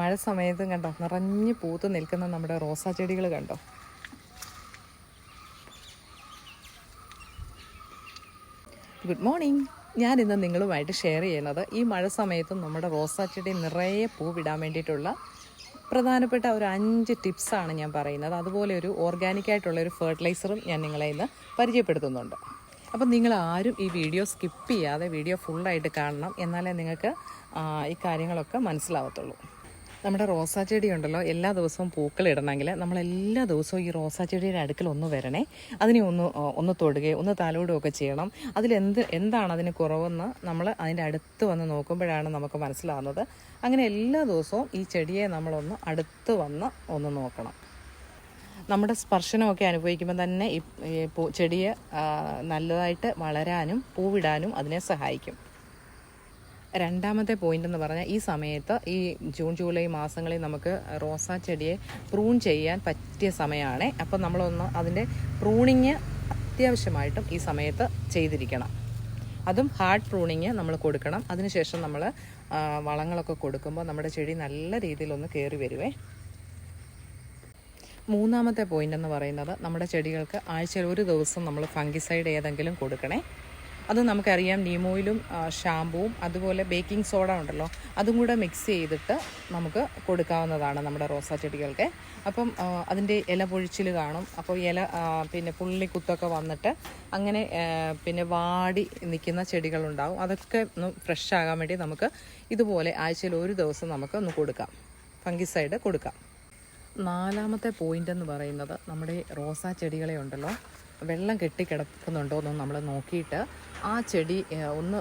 മഴ സമയത്തും കണ്ടോ നിറഞ്ഞ് പൂത്ത് നിൽക്കുന്ന നമ്മുടെ റോസാ ചെടികൾ കണ്ടോ? ഗുഡ് മോർണിംഗ് ഞാൻ ഇന്ന് നിങ്ങളുമായിട്ട് ഷെയർ ചെയ്യുന്നത് ഈ മഴ സമയത്തും നമ്മുടെ റോസാ ചെടി നിറയെ പൂവിടാൻ വേണ്ടിയിട്ടുള്ള പ്രധാനപ്പെട്ട ഒരു അഞ്ച് ടിപ്സാണ് ഞാൻ പറയുന്നത്. അതുപോലെ ഒരു ഓർഗാനിക്കായിട്ടുള്ള ഒരു ഫെർട്ടിലൈസറും ഞാൻ നിങ്ങളെ ഇന്ന് പരിചയപ്പെടുത്തുന്നുണ്ട്. അപ്പം നിങ്ങൾ ആരും ഈ വീഡിയോ സ്കിപ്പ് ചെയ്യാതെ വീഡിയോ ഫുള്ളായിട്ട് കാണണം എന്നാലേ നിങ്ങൾക്ക് ഈ കാര്യങ്ങളൊക്കെ മനസ്സിലാവത്തുള്ളൂ. നമ്മുടെ റോസാ ചെടി ഉണ്ടല്ലോ എല്ലാ ദിവസവും പൂക്കൾ ഇടണമെങ്കിൽ നമ്മൾ എല്ലാ ദിവസവും ഈ റോസാ ചെടിയുടെ അടുക്കൽ ഒന്ന് വരണേ. അതിനെ ഒന്ന് ഒന്ന് തൊടുകയോ ഒന്ന് തലോടുകയോ ഒക്കെ ചെയ്യണം. അതിലെന്ത് എന്താണ് അതിന് കുറവെന്ന് നമ്മൾ അതിന്റെ അടുത്ത് വന്ന് നോക്കുമ്പോഴാണ് നമുക്ക് മനസ്സിലാവുന്നത്. അങ്ങനെ എല്ലാ ദിവസവും ഈ ചെടിയെ നമ്മളൊന്ന് അടുത്ത് വന്ന് ഒന്ന് നോക്കണം. നമ്മുടെ സ്പർശനമൊക്കെ അനുഭവിക്കുമ്പോൾ തന്നെ ഈ ചെടിയെ നല്ലതായിട്ട് വളരാനും പൂവിടാനും അതിനെ സഹായിക്കും. രണ്ടാമത്തെ പോയിന്റ് എന്ന് പറഞ്ഞാൽ ഈ സമയത്ത് ഈ ജൂൺ ജൂലൈ മാസങ്ങളിൽ നമുക്ക് റോസാ ചെടിയെ പ്രൂൺ ചെയ്യാൻ പറ്റിയ സമയമാണ്. അപ്പോൾ നമ്മളൊന്ന് അതിന്റെ പ്രൂണിങ് അത്യാവശ്യമായിട്ടും ഈ സമയത്ത് ചെയ്തിരിക്കണം. അതും ഹാർഡ് പ്രൂണിങ് നമ്മൾ കൊടുക്കണം. അതിനുശേഷം നമ്മൾ വളങ്ങളൊക്കെ കൊടുക്കുമ്പോൾ നമ്മുടെ ചെടി നല്ല രീതിയിലൊന്ന് കയറി വരുവേ. മൂന്നാമത്തെ പോയിന്റ് എന്ന് പറയുന്നത് നമ്മുടെ ചെടികൾക്ക് ആഴ്ചയിൽ ഒരു ദിവസം നമ്മൾ ഫംഗിസൈഡ് ഏതെങ്കിലും കൊടുക്കണേ. അത് നമുക്കറിയാം നീമോയിലും ഷാമ്പുവും അതുപോലെ ബേക്കിംഗ് സോഡ ഉണ്ടല്ലോ അതും കൂടെ മിക്സ് ചെയ്തിട്ട് നമുക്ക് കൊടുക്കാവുന്നതാണ് നമ്മുടെ റോസാ ചെടികൾക്ക്. അപ്പം അതിന്റെ ഇല പൊഴിച്ചിൽ കാണും. അപ്പോൾ ഇല പിന്നെ പുള്ളി കുത്തൊക്കെ വന്നിട്ട് അങ്ങനെ പിന്നെ വാടി നിൽക്കുന്ന ചെടികളുണ്ടാവും. അതൊക്കെ ഒന്ന് ഫ്രഷ് ആകാൻ വേണ്ടി നമുക്ക് ഇതുപോലെ ആഴ്ചയിൽ ഒരു ദിവസം നമുക്ക് ഒന്ന് കൊടുക്കാം. ഫംഗിസൈഡ് കൊടുക്കാം. നാലാമത്തെ പോയിന്റ് എന്ന് പറയുന്നത് നമ്മുടെ റോസാ ചെടികളെ ഉണ്ടല്ലോ. വെള്ളം കെട്ടിക്കിടക്കുന്നുണ്ടോ എന്ന് നമ്മൾ നോക്കിയിട്ട് ആ ചെടി ഒന്ന്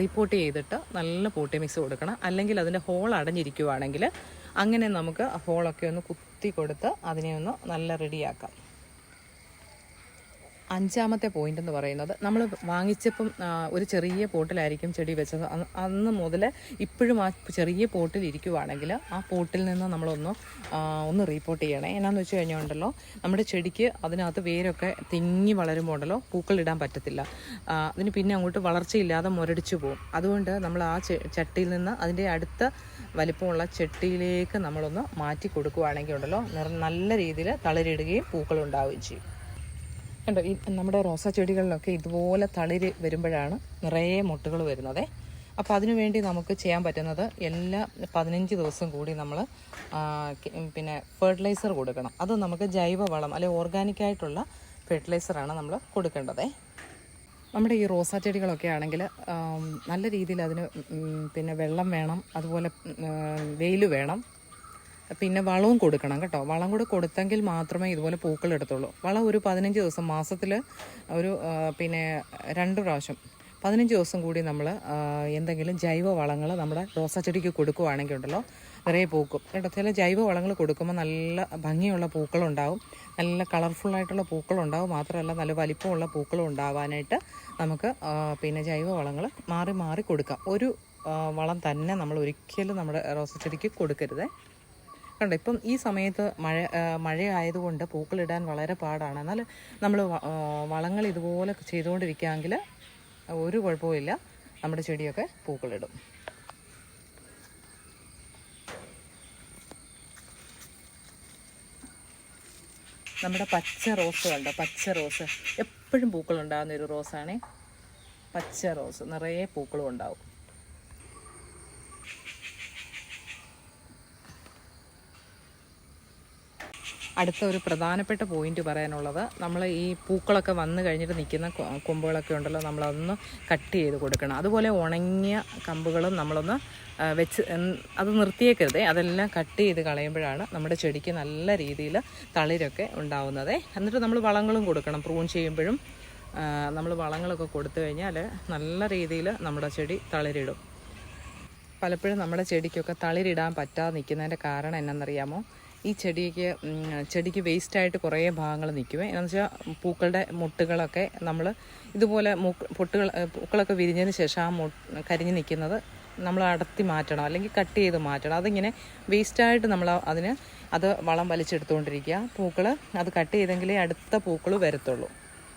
റിപ്പോർട്ട് ചെയ്തിട്ട് നല്ല പോട്ടി മിക്സ് കൊടുക്കണം. അല്ലെങ്കിൽ അതിന്റെ ഹോൾ അടഞ്ഞിരിക്കുവാണെങ്കിൽ അങ്ങനെ നമുക്ക് ഹോളൊക്കെ ഒന്ന് കുത്തി കൊടുത്ത് അതിനെ ഒന്ന് നല്ല റെഡിയാക്കാം അഞ്ചാമത്തെ പോയിന്റ് എന്ന് പറയുന്നത്. നമ്മൾ വാങ്ങിച്ചപ്പം ഒരു ചെറിയ പോട്ടിലായിരിക്കും ചെടി വെച്ചത്. അന്ന് മുതൽ ഇപ്പോഴും ആ ചെറിയ പോട്ടിൽ ഇരിക്കുവാണെങ്കിൽ ആ പോട്ടിൽ നിന്ന് നമ്മളൊന്ന് ഒന്ന് റീപ്പോർട്ട് ചെയ്യണേ. എന്നാന്ന് വെച്ച് കഴിഞ്ഞാൽ ഉണ്ടല്ലോ നമ്മുടെ ചെടിക്ക് അതിനകത്ത് വേരൊക്കെ തിങ്ങി വളരുമ്പോൾ ഉണ്ടല്ലോ പൂക്കളിടാൻ പറ്റത്തില്ല. അതിന് പിന്നെ അങ്ങോട്ട് വളർച്ചയില്ലാതെ മുരടിച്ചു പോകും അതുകൊണ്ട് നമ്മൾ ആ ചട്ടിയിൽ നിന്ന് അതിന്റെ അടുത്ത വലിപ്പമുള്ള ചെട്ടിയിലേക്ക് നമ്മളൊന്ന് മാറ്റി കൊടുക്കുകയാണെങ്കിൽ ഉണ്ടല്ലോ നല്ല രീതിയിൽ തളിരിടുകയും പൂക്കളുണ്ടാവുകയും ചെയ്യും. കണ്ടോ ഈ നമ്മുടെ റോസാ ചെടികളിലൊക്കെ ഇതുപോലെ തളിര് വരുമ്പോഴാണ് നിറയെ മുട്ടുകൾ വരുന്നത്. അപ്പോൾ അതിനു വേണ്ടി നമുക്ക് ചെയ്യാൻ പറ്റുന്നത് എല്ലാ പതിനഞ്ച് ദിവസം കൂടി നമ്മൾ പിന്നെ ഫെർട്ടിലൈസർ കൊടുക്കണം. അത് നമുക്ക് ജൈവവളം അല്ലെങ്കിൽ ഓർഗാനിക് ആയിട്ടുള്ള ഫെർട്ടിലൈസറാണ് നമ്മൾ കൊടുക്കേണ്ടത്. നമ്മുടെ ഈ റോസാ ചെടികളൊക്കെ ആണെങ്കിൽ നല്ല രീതിയിൽ അതിന് പിന്നെ വെള്ളം വേണം അതുപോലെ വെയിൽ വേണം. പിന്നെ വളവും കൊടുക്കണം കേട്ടോ. വളം കൂടെ കൊടുത്തെങ്കിൽ മാത്രമേ ഇതുപോലെ പൂക്കൾ എടുത്തുള്ളൂ. വളം ഒരു പതിനഞ്ച് ദിവസം മാസത്തിൽ ഒരു പിന്നെ രണ്ട് പ്രാവശ്യം. പതിനഞ്ച് ദിവസം കൂടി നമ്മൾ എന്തെങ്കിലും ജൈവ വളങ്ങൾ നമ്മുടെ റോസാച്ചെടിക്ക് കൊടുക്കുവാണെങ്കിൽ ഉണ്ടല്ലോ നിറയെ പൂക്കും. കേട്ടോ ചില ജൈവ വളങ്ങൾ കൊടുക്കുമ്പോൾ നല്ല ഭംഗിയുള്ള പൂക്കളുണ്ടാവും. നല്ല കളർഫുള്ളായിട്ടുള്ള പൂക്കളുണ്ടാവും. മാത്രമല്ല നല്ല വലിപ്പമുള്ള പൂക്കളും ഉണ്ടാവാനായിട്ട് നമുക്ക് പിന്നെ ജൈവ വളങ്ങൾ മാറി മാറി കൊടുക്കാം. ഒരു വളം തന്നെ നമ്മൾ ഒരിക്കലും നമ്മുടെ റോസാച്ചെടിക്ക് കൊടുക്കരുത് കൊടുക്കരുതേ. കണ്ടോ ഇപ്പം ഈ സമയത്ത് മഴ മഴയായതുകൊണ്ട് പൂക്കളിടാൻ വളരെ പാടാണ്. എന്നാൽ നമ്മൾ വളങ്ങൾ ഇതുപോലെ ചെയ്തുകൊണ്ടിരിക്കുകയാണെങ്കിൽ ഒരു കുഴപ്പമില്ല നമ്മുടെ ചെടിയൊക്കെ പൂക്കളിടും. നമ്മുടെ പച്ച റോസ് കണ്ടോ പച്ച റോസ്. എപ്പോഴും പൂക്കളുണ്ടാകുന്ന ഒരു റോസാണേ. പച്ച റോസ്. നിറയെ പൂക്കളും ഉണ്ടാവും. അടുത്ത ഒരു പ്രധാനപ്പെട്ട പോയിന്റ് പറയാനുള്ളത് നമ്മൾ ഈ പൂക്കളൊക്കെ വന്നു കഴിഞ്ഞിട്ട് നിൽക്കുന്ന കൊമ്പുകളൊക്കെ ഉണ്ടല്ലോ നമ്മളതൊന്ന് കട്ട് ചെയ്ത് കൊടുക്കണം. അതുപോലെ ഉണങ്ങിയ കമ്പുകളും നമ്മളൊന്ന് വെച്ച് അത് നിർത്തിയേക്കരുത്. അതെല്ലാം കട്ട് ചെയ്ത് കളയുമ്പോഴാണ് നമ്മുടെ ചെടിക്ക് നല്ല രീതിയിൽ തളിരൊക്കെ ഉണ്ടാവുന്നത്. എന്നിട്ട് നമ്മൾ വളങ്ങളും കൊടുക്കണം. പ്രൂൺ ചെയ്യുമ്പോഴും നമ്മൾ വളങ്ങളൊക്കെ കൊടുത്തു കഴിഞ്ഞാൽ നല്ല രീതിയിൽ നമ്മുടെ ചെടി തളിരിടും. പലപ്പോഴും നമ്മുടെ ചെടിക്കൊക്കെ തളിരിടാൻ പറ്റാതെ നിൽക്കുന്നതിന്റെ കാരണം എന്നറിയാമോ ഈ ചെടിക്ക് ചെടിക്ക് വേസ്റ്റായിട്ട് കുറേ ഭാഗങ്ങൾ നിൽക്കുമേ എന്ന് വെച്ചാൽ പൂക്കളുടെ മുട്ടുകളൊക്കെ നമ്മൾ ഇതുപോലെ പൊട്ടുകൾ പൂക്കളൊക്കെ വിരിഞ്ഞതിന് ശേഷം ആ കരിഞ്ഞ് നിൽക്കുന്നത് നമ്മൾ അടർത്തി മാറ്റണം അല്ലെങ്കിൽ കട്ട് ചെയ്ത് മാറ്റണം. അതിങ്ങനെ വേസ്റ്റായിട്ട് നമ്മൾ അതിന് അത് വളം വലിച്ചെടുത്തുകൊണ്ടിരിക്കുക. പൂക്കൾ അത് കട്ട് ചെയ്തെങ്കിലേ അടുത്ത പൂക്കൾ വരത്തുള്ളൂ.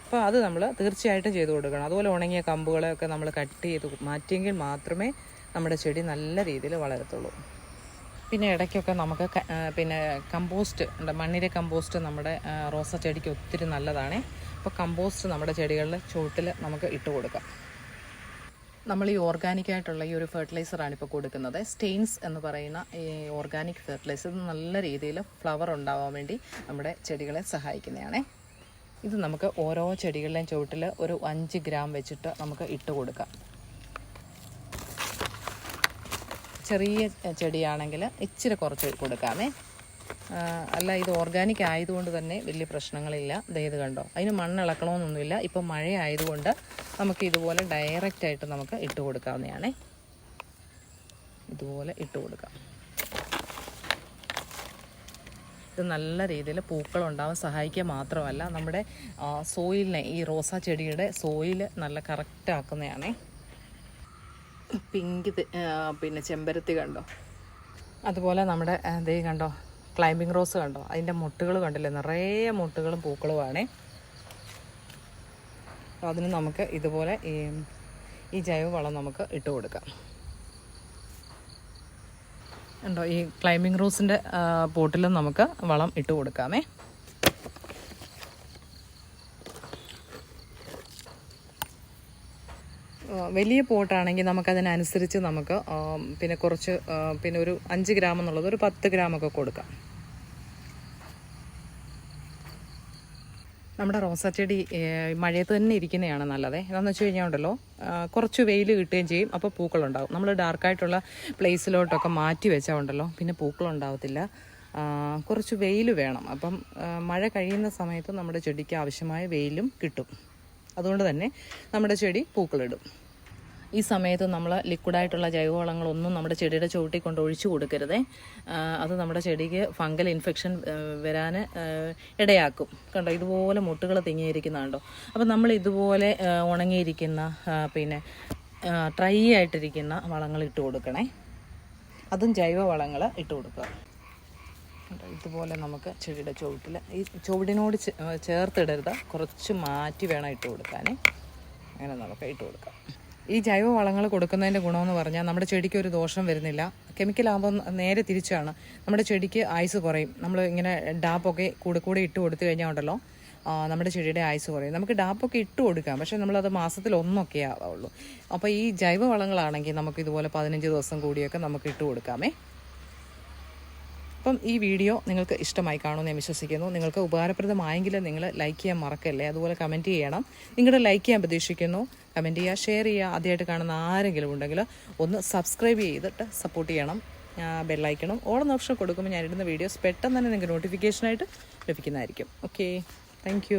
അപ്പോൾ അത് നമ്മൾ തീർച്ചയായിട്ടും ചെയ്തു കൊടുക്കണം. അതുപോലെ ഉണങ്ങിയ കമ്പുകളെയൊക്കെ നമ്മൾ കട്ട് ചെയ്ത് മാറ്റിയെങ്കിൽ മാത്രമേ നമ്മുടെ ചെടി നല്ല രീതിയിൽ വളരത്തുള്ളൂ. പിന്നെ ഇടയ്ക്കൊക്കെ നമുക്ക് പിന്നെ കമ്പോസ്റ്റ് ഉണ്ട് മണ്ണിര കമ്പോസ്റ്റ് നമ്മുടെ റോസാ ചെടിക്ക് ഒത്തിരി നല്ലതാണ്. അപ്പോൾ കമ്പോസ്റ്റ് നമ്മുടെ ചെടികളിൽ ചുവട്ടിൽ നമുക്ക് ഇട്ട് കൊടുക്കാം. നമ്മൾ ഈ ഓർഗാനിക് ആയിട്ടുള്ള ഈ ഒരു ഫെർട്ടിലൈസറാണ് ഇപ്പോൾ കൊടുക്കുന്നത്. സ്റ്റെയിൻസ് എന്ന് പറയുന്ന ഈ ഓർഗാനിക് ഫെർട്ടിലൈസർ നല്ല രീതിയിൽ ഫ്ലവർ ഉണ്ടാവാൻ വേണ്ടി നമ്മുടെ ചെടികളെ സഹായിക്കുന്നതാണേ. ഇത് നമുക്ക് ഓരോ ചെടികളിലെയും ചുവട്ടിൽ ഒരു അഞ്ച് ഗ്രാം വെച്ചിട്ട് നമുക്ക് ഇട്ട് കൊടുക്കാം. ചെറിയ ചെടിയാണെങ്കിൽ ഇച്ചിരി കുറച്ച് കൊടുക്കാമേ. അല്ല ഇത് ഓർഗാനിക് ആയതുകൊണ്ട് തന്നെ വലിയ പ്രശ്നങ്ങളില്ല. ദയത് കണ്ടോ? അതിന് മണ്ണ് ഇളക്കണമെന്നൊന്നുമില്ല. ഇപ്പം മഴ ആയതുകൊണ്ട് നമുക്ക് ഇതുപോലെ ഡയറക്റ്റായിട്ട് നമുക്ക് ഇട്ട് കൊടുക്കാവുന്നതാണേ. ഇതുപോലെ ഇട്ട് കൊടുക്കാം. ഇത് നല്ല രീതിയിൽ പൂക്കളുണ്ടാവാൻ സഹായിക്കുക മാത്രമല്ല നമ്മുടെ സോയിലിനെ ഈ റോസാ ചെടിയുടെ സോയിൽ നല്ല കറക്റ്റ് ആക്കുന്നതാണേ. പിങ്ക് പിന്നെ ചെമ്പരത്തി കണ്ടോ? അതുപോലെ നമ്മുടെ ദേ കണ്ടോ? ക്ലൈമ്പിംഗ് റോസ് കണ്ടോ? അതിന്റെ മുട്ടുകൾ കണ്ടില്ലേ? നിറയെ മുട്ടുകളും പൂക്കളുമാണേ അപ്പോൾ അതിന് നമുക്ക് ഇതുപോലെ ഈ ഈ ജൈവവളം നമുക്ക് ഇട്ട് കൊടുക്കാം. ഉണ്ടോ ഈ ക്ലൈമ്പിംഗ് റോസിന്റെ പോട്ടിലും നമുക്ക് വളം ഇട്ട് കൊടുക്കാമേ. വലിയ പോട്ടാണെങ്കിൽ നമുക്കതിനനുസരിച്ച് നമുക്ക് പിന്നെ കുറച്ച് പിന്നെ ഒരു അഞ്ച് ഗ്രാം എന്നുള്ളത് ഒരു പത്ത് ഗ്രാമൊക്കെ കൊടുക്കാം. നമ്മുടെ റോസാച്ചെടി മഴയത്ത് തന്നെ ഇരിക്കുന്നതാണ് നല്ലത്. എന്താണെന്ന് വെച്ച് കഴിഞ്ഞാൽ ഉണ്ടല്ലോ കുറച്ച് വെയിൽ കിട്ടുകയും ചെയ്യും അപ്പോൾ പൂക്കളുണ്ടാകും നമ്മൾ ഡാർക്കായിട്ടുള്ള പ്ലേസിലോട്ടൊക്കെ മാറ്റി വെച്ചാൽ ഉണ്ടല്ലോ പിന്നെ പൂക്കളുണ്ടാവത്തില്ല. കുറച്ച് വെയിൽ വേണം. അപ്പം മഴ കഴിയുന്ന സമയത്ത് നമ്മുടെ ചെടിക്ക് ആവശ്യമായ വെയിലും കിട്ടും. അതുകൊണ്ട് തന്നെ നമ്മുടെ ചെടി പൂക്കളിടും. ഈ സമയത്ത് നമ്മൾ ലിക്വിഡായിട്ടുള്ള ജൈവവളങ്ങളൊന്നും നമ്മുടെ ചെടിയുടെ ചുവട്ടിൽ കൊണ്ട് ഒഴിച്ചു കൊടുക്കരുതേ. അത് നമ്മുടെ ചെടിക്ക് ഫംഗൽ ഇൻഫെക്ഷൻ വരാൻ ഇടയാക്കും. കണ്ടോ ഇതുപോലെ മുട്ടുകൾ തിങ്ങിയിരിക്കുന്നതാണ്ടോ അപ്പം നമ്മൾ ഇതുപോലെ ഉണങ്ങിയിരിക്കുന്ന പിന്നെ ഡ്രൈ ആയിട്ടിരിക്കുന്ന വളങ്ങൾ ഇട്ട് കൊടുക്കണേ. അതും ജൈവ വളങ്ങൾ ഇട്ട് കൊടുക്കുക. ഇതുപോലെ നമുക്ക് ചെടിയുടെ ചുവട്ടിൽ ഈ ചുവടിനോട് ചേർത്തിടരുത്. കുറച്ച് മാറ്റി വേണം ഇട്ട് കൊടുക്കാനേ. അങ്ങനെ നമുക്ക് ഇട്ട് കൊടുക്കാം. ഈ ജൈവ വളങ്ങൾ കൊടുക്കുന്നതിന്റെ ഗുണമെന്ന് പറഞ്ഞാൽ നമ്മുടെ ചെടിക്ക് ഒരു ദോഷം വരുന്നില്ല. കെമിക്കലാകുമ്പോൾ നേരെ തിരിച്ചാണ്. നമ്മുടെ ചെടിക്ക് ആയുസ് കുറയും. നമ്മൾ ഇങ്ങനെ ഡാപ്പൊക്കെ കൂടെ കൂടെ ഇട്ട് കൊടുത്തു കഴിഞ്ഞാൽ ഉണ്ടല്ലോ നമ്മുടെ ചെടിയുടെ ആയുസ് കുറയും. നമുക്ക് ഡാപ്പൊക്കെ ഇട്ട് കൊടുക്കാം. പക്ഷേ നമ്മളത് മാസത്തിൽ ഒന്നൊക്കെ ആവുള്ളൂ. അപ്പോൾ ഈ ജൈവ വളങ്ങളാണെങ്കിൽ നമുക്ക് ഇതുപോലെ പതിനഞ്ച് ദിവസം കൂടിയൊക്കെ നമുക്ക് ഇട്ട് കൊടുക്കാമേ. അപ്പം ഈ വീഡിയോ നിങ്ങൾക്ക് ഇഷ്ടമായി കാണുമെന്ന് ഞാൻ വിശ്വസിക്കുന്നു. നിങ്ങൾക്ക് ഉപകാരപ്രദമായെങ്കിൽ നിങ്ങൾ ലൈക്ക് ചെയ്യാൻ മറക്കല്ലേ? അതുപോലെ കമന്റ് ചെയ്യണം. നിങ്ങളുടെ ലൈക്ക് ചെയ്യാൻ പ്രതീക്ഷിക്കുന്നു. കമന്റ് ചെയ്യുക ഷെയർ ചെയ്യുക. ആദ്യമായിട്ട് കാണുന്ന ആരെങ്കിലും ഉണ്ടെങ്കിൽ ഒന്ന് സബ്സ്ക്രൈബ് ചെയ്തിട്ട് സപ്പോർട്ട് ചെയ്യണം. ബെല്ലൈക്കണം ഓളം ഓപ്ഷൻ കൊടുക്കുമ്പോൾ ഞാനിടുന്ന വീഡിയോസ് പെട്ടെന്ന് തന്നെ നിങ്ങൾക്ക് നോട്ടിഫിക്കേഷനായിട്ട് ലഭിക്കുന്നതായിരിക്കും. Okay thank